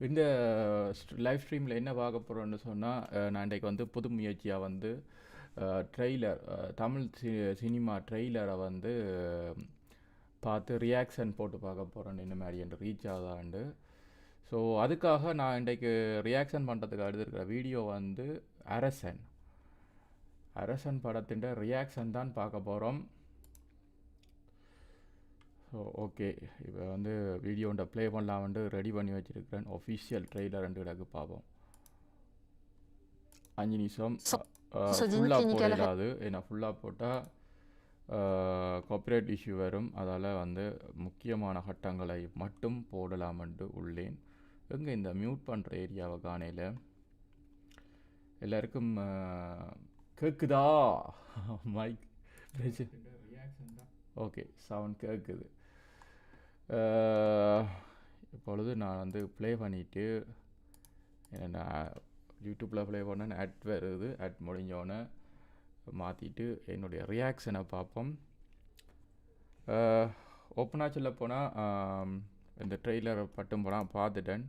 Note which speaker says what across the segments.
Speaker 1: இந்த லைவ் ஸ்ட்ரீமில் என்ன பார்க்க போகிறோன்னு சொன்னால் நான் இன்றைக்கு வந்து புது முயற்சியாக வந்து ட்ரெய்லர் தமிழ் சி சினிமா ட்ரெய்லரை வந்து பார்த்து ரியாக்ஷன் போட்டு பார்க்க போகிறேன் இந்த மாதிரி என்று ரீச் ஆகாண்டு ஸோ அதுக்காக நான் இன்றைக்கு ரியாக்ஷன் பண்ணுறதுக்கு எடுத்துருக்கிற வீடியோ வந்து அரசன். அரசன் படத்தின் ரியாக்ஷன் தான் பார்க்க போகிறோம் ஸோ ஓகே. இப்போ வந்து வீடியோண்ட ப்ளே பண்ணலாம் வந்து ரெடி பண்ணி வச்சுருக்கிறேன். ஒஃபிஷியல் ட்ரெய்லர் ரெண்டு கிடக்கு பார்ப்போம் அஞ்சு நிமிஷம். ஃபுல்லாக போடாது ஏன்னா ஃபுல்லாக போட்டால் காப்பிரைட் இஷ்யூ வரும். அதால் வந்து முக்கியமான கட்டங்களை மட்டும் போடலாமென்று உள்ளேன். எங்கே இந்த மியூட் பண்ணுற ஏரியாவை காணையில்? எல்லாருக்கும் அஹ், கேக்குதா? மைக் ஓகே சவுண்ட் கேட்குது இப்பொழுது நான் வந்து ப்ளே பண்ணிவிட்டு நான் யூடியூப்பில் ப்ளே பண்ணேன் ஆட் வருது ஆட் முடிஞ்சோடனே மாற்றிட்டு என்னுடைய ரியாக்ஷனை பார்ப்போம். ஓப்பனாக சொல்ல போனால் இந்த ட்ரெய்லரை பட்டும் படம் பார்த்துட்டேன்.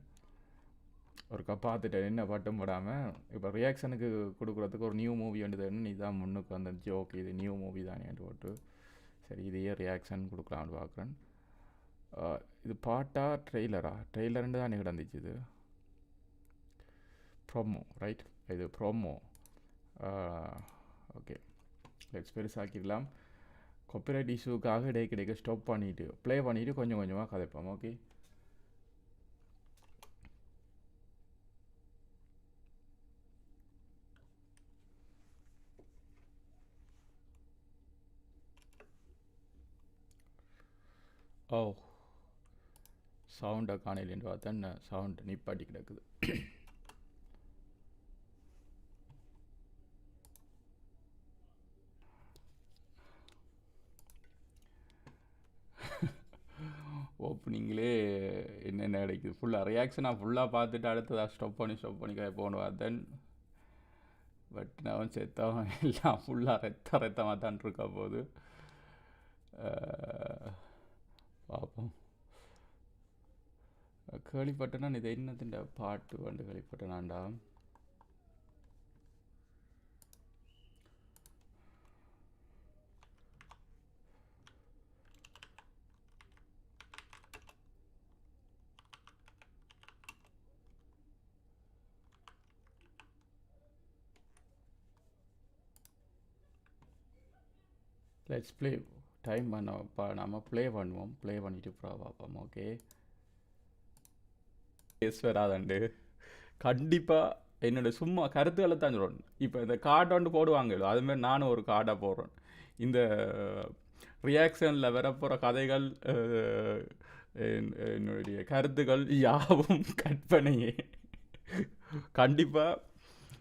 Speaker 1: ஒருக்கா பார்த்துட்டேன் என்ன பட்டும் படாமல் இப்போ ரியாக்ஷனுக்கு கொடுக்குறதுக்கு ஒரு நியூ மூவி வேண்டியதுன்னு நீ தான் முன்னுக்கு வந்துருந்துச்சு ஓகே இது நியூ மூவி தானேன்ட்டு போட்டு. சரி இதையே ரியாக்ஷன் கொடுக்கலான்னு பார்க்குறேன். இது பாட்டா ட்ரெய்லரா? ட்ரெய்லர்னு தான் கிடந்துச்சு இது. ப்ரோமோ ரைட் இது ப்ரோமோ. ஓகே லெட்ஸ் பெருசாக்கிடலாம். காப்பிரைட் இஷ்யூக்காக டே கிடைக்க ஸ்டாப் பண்ணிவிட்டு ப்ளே பண்ணிவிட்டு கொஞ்சம் கொஞ்சமாக கதைப்போம் ஓகே சவுண்டை காணையிலேன்னு பார்த்தேன் சவுண்ட் நிப்பாட்டி கிடக்குது. ஓப்பனிங்லே என்னென்ன கிடைக்குது? ஃபுல்லாக ரியாக்ஷனாக ஃபுல்லாக பார்த்துட்டு அடுத்ததாக ஸ்டப் பண்ணி ஸ்டப் பண்ணி போகணும் பார்த்தேன் பட் நான் செத்தவன் எல்லாம் ஃபுல்லாக ரத்த ரத்தமாக தான் இருக்கா போது அஹ், பார்ப்போம் கேள்விப்பட்டேன்னா இது என்னத்தின் பாட்டு வந்து கேள்விப்பட்டேனாண்டா. லெட்ஸ் ப்ளே டைம் பண்ண நம்ம ப்ளே பண்ணுவோம். ப்ளே பண்ணிவிட்டு ப்ரா பார்ப்போம் ஓகே எஸ் வராதாண்டு. கண்டிப்பாக என்னோட சும்மா கருத்துக்களை தான் சொல்லணும் இப்போ இந்த கார்டை வந்து போடுவாங்க அதுமாதிரி நானும் ஒரு கார்டை போடுறேன். இந்த ரியாக்ஷனில் வரப்போகிற கதைகள் என்னுடைய கருத்துக்கள் யாவும் கற்பனையே கண்டிப்பாக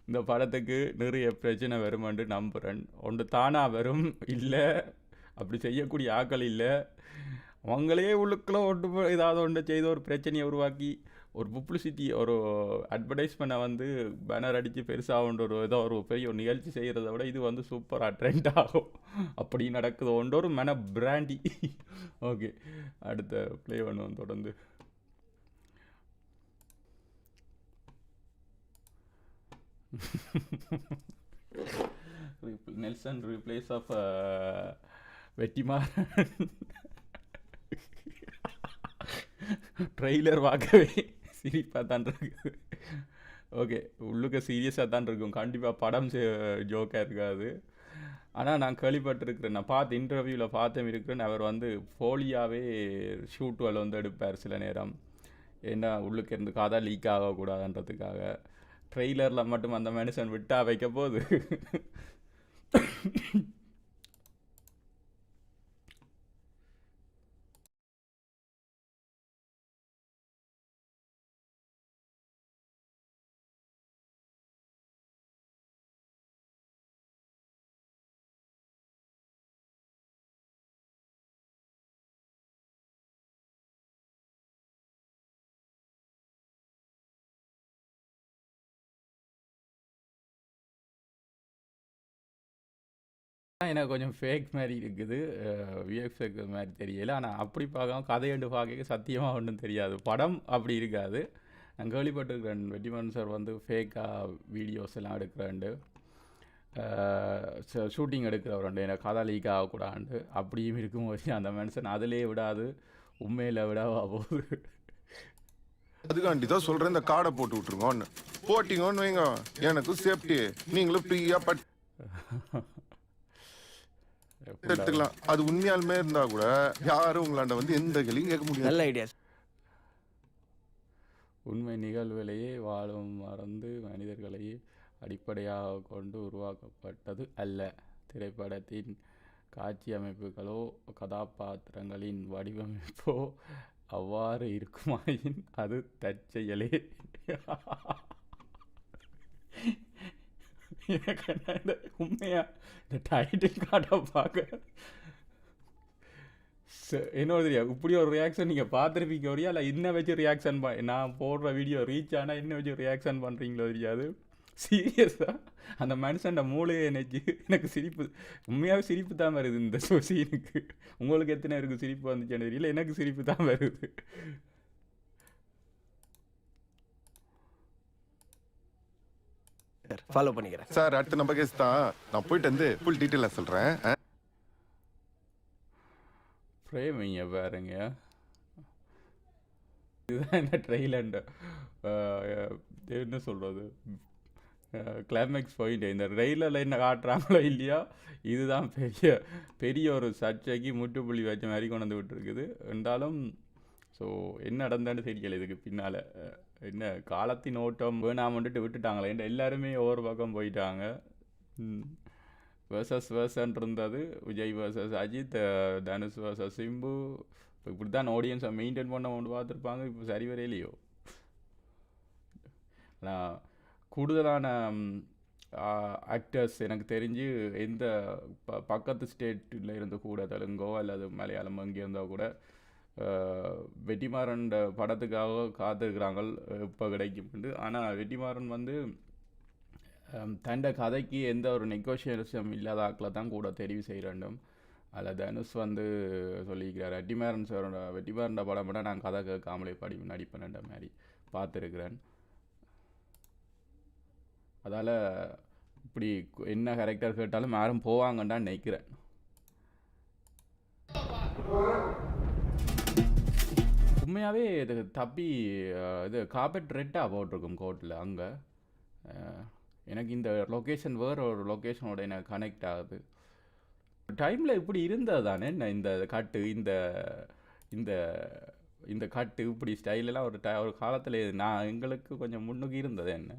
Speaker 1: இந்த படத்துக்கு நிறைய பிரச்சனை வருமென்று நம்புகிறேன் ஒன்று தானாக வரும்? இல்லை. அப்படி செய்யக்கூடிய ஆக்கள் இல்லை. அவங்களே உள்ளுக்குள்ள ஒன்று ஏதாவது ஒன்று செய்து ஒரு பிரச்சனையை உருவாக்கி ஒரு பப்ளிசிட்டி ஒரு அட்வர்டைஸ்மெண்ட்டை வந்து பேனர் அடித்து பெருசாக ஒரு ஏதோ ஒரு பெரிய ஒரு நிகழ்ச்சி செய்கிறத விட இது வந்து சூப்பராக ட்ரெண்ட் ஆகும். அப்படி நடக்குது. ஒன்று ஒரு பிராண்டி. ஓகே அடுத்த ப்ளே பண்ணுவோம் தொடர்ந்து. நெல்சன் ரீப்ளேஸ் ஆஃப் வெட்டிமார் ட்ரெய்லர் பார்க்கவே சிரிப்பாக தான் இருக்கு. ஓகே உள்ளுக்க சீரியஸாக தான் இருக்கும். கண்டிப்பாக படம் ஜோக்காக இருக்காது. ஆனால் நான் கேள்விப்பட்டிருக்கிறேன். நான் பார்த்து இன்டர்வியூவில் பார்த்தும் இருக்கிறேன். அவர் வந்து ஃபோலியாவே ஷூட்டுகள் வந்து எடுப்பார் சில நேரம். ஏன்னா உள்ளுக்கு இருந்து காதா லீக் ஆகக்கூடாதுன்றதுக்காக. ட்ரெய்லரில் மட்டும் அந்த மனுஷன் விட்டா வைக்க போகுது. எனக்கு கொஞ்சம் ஃபேக் மாதிரி இருக்குது. விஎஃப்எக் மாதிரி தெரியல. ஆனால் அப்படி பார்க்காம கதையண்டு பார்க்க சத்தியமாக ஒன்றும் தெரியாது. படம் அப்படி இருக்காது. நான் கேள்விப்பட்டிருக்கிறேன் வெட்டிமன் சார் வந்து ஃபேக்காக வீடியோஸ் எல்லாம் எடுக்கிறேன்ட்டு ஷூட்டிங் எடுக்கிறவருண்டு. எனக்கு கதை லீக் ஆகக்கூடாது அப்படியும் இருக்கும்போது அந்த மனுஷன் அதிலே விடாது. உண்மையில் விடவா போகுது.
Speaker 2: அதுக்காண்டி தான் சொல்றேன். இந்த கார்டை போட்டு விட்டுருங்கன்னு. போட்டிங்கன்னு வைங்க. எனக்கும் சேஃப்டி நீங்களும் ஃப்ரீயா பட் எடுத்துக்கலாம். அது உண்மையாலுமே இருந்தா கூட யாரும் உங்களாண்ட வந்து எந்த கேள்வியும் கேட்க முடியாது.
Speaker 3: நல்ல ஐடியா
Speaker 1: உண்மை நிகழ்வுகளையே வாழும் மறந்து மனிதர்களையே அடிப்படையாக கொண்டு உருவாக்கப்பட்டது அல்ல. திரைப்படத்தின் காட்சி அமைப்புகளோ கதாபாத்திரங்களின் வடிவமைப்போ அவ்வாறு இருக்குமாயின் அது தற்செயலே. எனக்கு என்ன இந்த உண்மையாக இந்த டைட்டில் கார்டை பார்க்க ச- என்னோட தெரியா இப்படி ஒரு ரியாக்ஷன் நீங்கள் பார்த்துருப்பீங்க ஒரியா இல்லை என்ன வச்சு ரியாக்ஷன் ப நான் போடுற வீடியோ ரீச் ஆனால் இன்ன வச்சு ரியாக்ஷன் பண்ணுறீங்களோ தெரியாது சீரியஸாக அந்த மனுஷன் மூளையை நினைச்சு எனக்கு சிரிப்பு உண்மையாகவே சிரிப்பு தான் வருது இந்த சீனுக்கு உங்களுக்கு எத்தனை இருக்குது சிரிப்பு வந்துச்சுன்னு தெரியல எனக்கு சிரிப்பு தான் வருது
Speaker 3: ஃபாலோ பண்ணிக்கிறேன்.
Speaker 2: சார் அடுத்த நம்ம கேஸ் தான். நான் போயிட்டு வந்து ஃபுல் டீட்டெயிலாக சொல்றேன். ஆ?
Speaker 1: ஃப்ரேமிங்க பாருங்க. இதுதான் என்ன ட்ரெயிலண்ட் என்ன சொல்கிறது கிளைமேக்ஸ் பாயிண்ட் இந்த ரயிலில் என்ன காட்டுறாங்களோ இல்லையா இதுதான் பெரிய பெரிய ஒரு சர்ச்சைக்கு முற்றுப்புள்ளி வச்ச மாதிரி கொண்டு வந்து விட்டுருக்குது. இருந்தாலும் ஸோ என்ன நடந்தான்னு தெரியல இதுக்கு பின்னால். என்ன காலத்தின் ஓட்டம் வேணாம் வந்துட்டு விட்டுட்டாங்களே எல்லாருமே ஒவ்வொரு பக்கம் போயிட்டாங்க. வேர்சஸ் வேர்சன் இருந்தது விஜய் வேர்சஸ் அஜித் தனுஷ் வேர்சஸ் சிம்பு. இப்போ இப்படி தான் ஆடியன்ஸை மெயின்டைன் பண்ண ஒன்று பார்த்துருப்பாங்க இப்போ சரி வரையிலையோ. நான் கூடுதலான ஆக்டர்ஸ் எனக்கு தெரிஞ்சு எந்த ப பக்கத்து ஸ்டேட்டில் இருந்து கூட தெலுங்கோ அல்லது மலையாளம் அங்கே இருந்தால் கூட வெட்டிமாறன் படத்துக்காக காத்திருக்கிறாங்க இப்போ கிடைக்கும் ஆனால் வெட்டிமாறன் வந்து தண்ட கதைக்கு எந்த ஒரு நெகோஷியேஷன் இல்லாத ஆக்களை தான் கூட தெரிவு செய்ய வேண்டும். அதில் தனுஷ் வந்து சொல்லியிருக்கிறார் வெட்டிமாறன் சாரோட வெட்டிமாறன் படம் கூட நான் கதை கேட்காமலே படி நடிப்பேன்ன்ற மாதிரி பார்த்துருக்குறேன். அதால் இப்படி என்ன கேரக்டர் கேட்டாலும் யாரும் போவாங்கன்னு நினைக்கிறேன். உண்மையாகவே இது தப்பி இது கார்பெட் ரெட்டாக போட்டிருக்கும் கோர்ட்டில் அங்கே. எனக்கு இந்த லொக்கேஷன் வேறு ஒரு லொக்கேஷனோட எனக்கு கனெக்ட் ஆகுது. டைமில் இப்படி இருந்தது தானே என்ன இந்த கட்டு இந்த இந்த இந்த கட்டு இப்படி ஸ்டைலெல்லாம் ஒரு ட ஒரு காலத்தில் நான் எங்களுக்கு கொஞ்சம் முன்னுக்கு இருந்தது என்ன?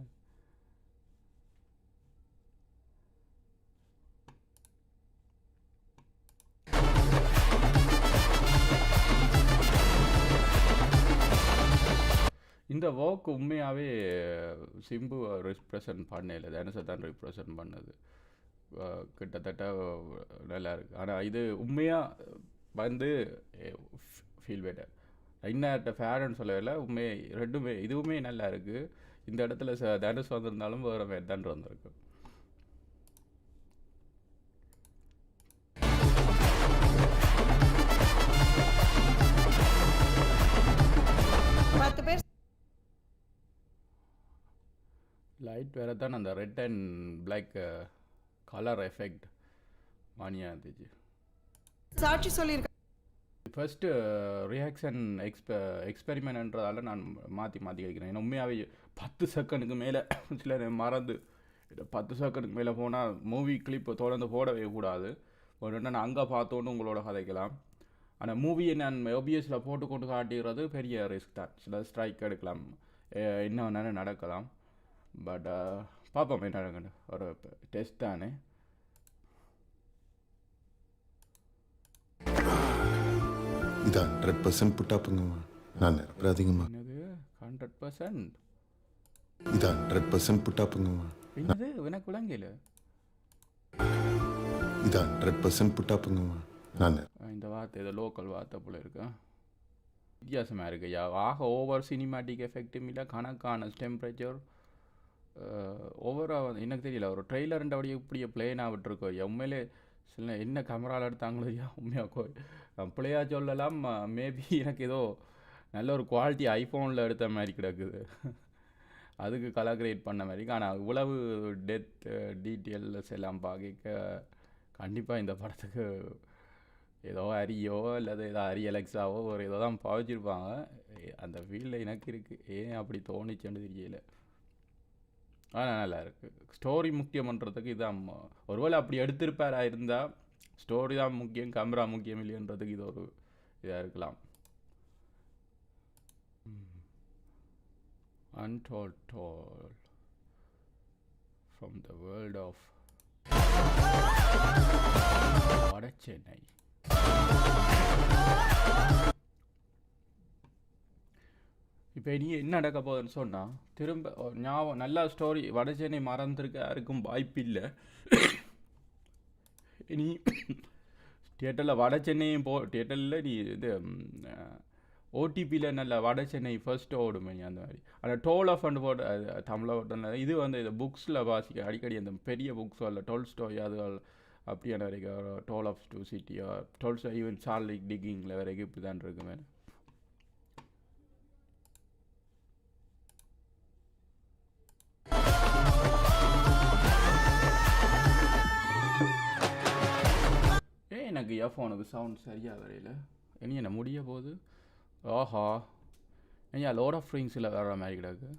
Speaker 1: இந்த ஒர்க் உண்மையாகவே சிம்பு ரிப்ரசன்ட் பண்ணல தனுஷை தான் ரிப்ரசன்ட் பண்ணது கிட்டத்தட்ட நல்லா இருக்குது ஆனால் இது உண்மையாக வந்து ஃபீல் பெட்டர் இன்னர்கிட்ட ஃபேர்னு இல்லை உண்மை ரெண்டுமே இதுவுமே நல்லா இருக்குது இந்த இடத்துல ச தனுஷ் வந்திருந்தாலும் வேறு மாதிரி தான் வந்திருக்கு லைட் வேறு தான் அந்த red and black colour effect மானியாக இருந்துச்சு.
Speaker 4: சாட்சி சொல்லியிருக்காங்க
Speaker 1: ஃபஸ்ட்டு ரியாக்ஷன் எக்ஸ்ப எக்ஸ்பெரிமெண்ட்ன்றதால நான் மாற்றி மாற்றி வைக்கிறேன். ஏன்னா உண்மையாகவே பத்து செகண்டுக்கு மேலே சில மறந்து பத்து செகண்டுக்கு மேலே போனால் மூவி கிளிப் தொடர்ந்து போடவே கூடாது. ஒரு நான் அங்கே பார்த்தோன்னு உங்களோட கதைக்கலாம். ஆனால் மூவியை நான் ஓபிஎஸில் போட்டு கொண்டு காட்டிடுறது பெரிய ரிஸ்க் தான். சில ஸ்ட்ரைக் எடுக்கலாம். என்ன வேணாலும் நடக்கலாம். பட் பார்ப்போம் என்ன நடக்குன்னு. ஒரு டெஸ்ட் தானே.
Speaker 2: இது ஹண்ட்ரட் பர்சன்ட் புட்டாப்புங்கம்மா. நான் நிரப்புறாதீங்கம்மா.
Speaker 1: என்னது? ஹண்ட்ரட் பர்சன்ட்
Speaker 2: இது ஹண்ட்ரட் பர்சன்ட் புட்டாப்புங்கம்மா.
Speaker 1: என்னது? எனக்கு விளங்கல
Speaker 2: இது ஹண்ட்ரட் பர்சன்ட் புட்டாப்புங்கம்மா. நான்
Speaker 1: இந்த வார்த்தை ஏதோ லோக்கல் வார்த்தை போல இருக்கு. வித்தியாசமாக இருக்கு. ஆக ஓவர் சினிமாட்டிக் எஃபெக்டும் இல்லை கணக்கான டெம்பரேச்சர் ஓவராக எனக்கு தெரியல. ஒரு ட்ரெய்லர்ன்ற அப்படியே இப்படியே பிளேனாக விட்டுருக்கோம் ஐயா உண்மையிலே சில என்ன கேமராவில் எடுத்தாங்களோ ஐயா உண்மையாக்கோ பிள்ளையா சொல்லலாம் மேபி எனக்கு ஏதோ நல்ல ஒரு குவாலிட்டி ஐஃபோனில் எடுத்த மாதிரி கிடக்குது. அதுக்கு கலர் கிரியேட் பண்ண மாதிரி ஆனால் இவ்வளவு டெத் டீட்டெயில்ஸ் எல்லாம் பார்க்க கண்டிப்பாக இந்த படத்துக்கு ஏதோ அரியோ அல்லது ஏதோ அரி அலெக்ஸாவோ ஒரு ஏதோ தான் பாவிச்சிருப்பாங்க. அந்த ஃபீல்டில் எனக்கு இருக்குது ஏன் அப்படி தோணிச்சுன்னு தெரியல. ஆனால் நல்லா இருக்குது ஸ்டோரி முக்கியம்ன்றதுக்கு இதான் ஒருவேளை அப்படி எடுத்திருப்பாராக இருந்தால் ஸ்டோரி தான் முக்கியம் கேமரா முக்கியம் இல்லைன்றதுக்கு இது ஒரு இதாக இருக்கலாம். Untold Toll from the world of Vadachennai. இப்போ நீ என்ன நடக்க போகுதுன்னு சொன்னால் திரும்ப ஞாபகம் நல்ல ஸ்டோரி வடசேனை மறந்துருக்க யாருக்கும் வாய்ப்பு இல்லை நீ தியேட்டரில் வட சென்னையும் போ தியேட்டரில் நீ இது ஓடிபியில் நல்ல வட சென்னை ஃபர்ஸ்ட் ஓடுமே நீ அந்த மாதிரி. ஆனால் டோல் ஆஃப் அண்ட் போட்டு தமிழை தமிழில் இது வந்து இந்த புக்ஸில் வாசிக்க அடிக்கடி அந்த பெரிய புக்ஸ் வரல டோல் ஸ்டோரி அது அப்படியான வரைக்கும் டோல் ஆஃப் டூ சிட்டியோ டோல் ஈவன் சார்லிக் டிக்கிங்கில் வரைக்கும் இப்படி தான் இருக்குமே. ஏன் ஃபோனுக்கு இயர்ஃபோனுக்கு சவுண்ட் சரியாக வரையில. இனி என்ன முடிய போகுது? ஆஹா. ஐயா லோட் ஆஃப் ஃப்ரீங்ஸில் வர்ற மாதிரி கிடக்கு.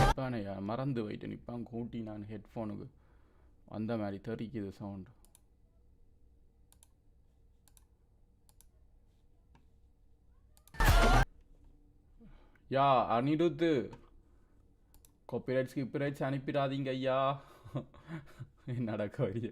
Speaker 1: நிப்பானையா மறந்து போயிட்டு நிற்பான் கூட்டி நான் ஹெட்ஃபோனுக்கு அந்த மாதிரி தெரிக்குது சவுண்டு யா அனிருத்து. காப்பிரைட்ஸ் கிப்பிரைட்ஸ் அனுப்பிடாதீங்க ஐயா என்னடா வழிய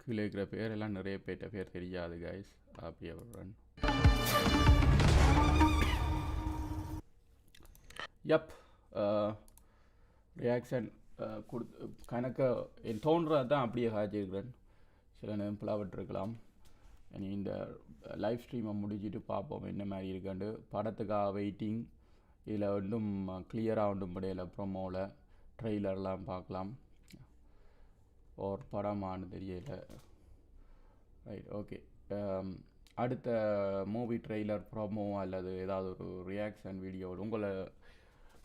Speaker 1: கீழே இருக்கிற பேர் எல்லாம் நிறைய பேர்ட்ட பேர் தெரியாது கைஸ் அப்படியே ரன் யப் ரியாக்ஷன் கொடுத்து கணக்க என் தோன்றது தான் அப்படியே காய்ச்சிருக்கிறேன் சில நேரம் பிளவிட்டிருக்கலாம் இனி இந்த லைவ் ஸ்ட்ரீமை முடிச்சுட்டு பார்ப்போம் என்ன மாதிரி இருக்காண்டு படத்துக்காக வெயிட்டிங் இதில் ஒன்றும் கிளியராக ஒன்றும் முடியல ப்ரொமோவில் ட்ரெய்லர்லாம் பார்க்கலாம். ஒரு படமானு தெரியல. ரைட் ஓகே அடுத்த மூவி ட்ரெய்லர் ப்ரோமோ அல்லது ஏதாவது ஒரு ரியாக்ஷன் வீடியோ உங்களை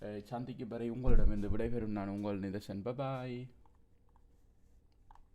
Speaker 1: அஹ், சந்திக்கும் வரை உங்களிடம் இந்த விடைபெறும் நான் உங்கள் நிதர்சன். பபாய்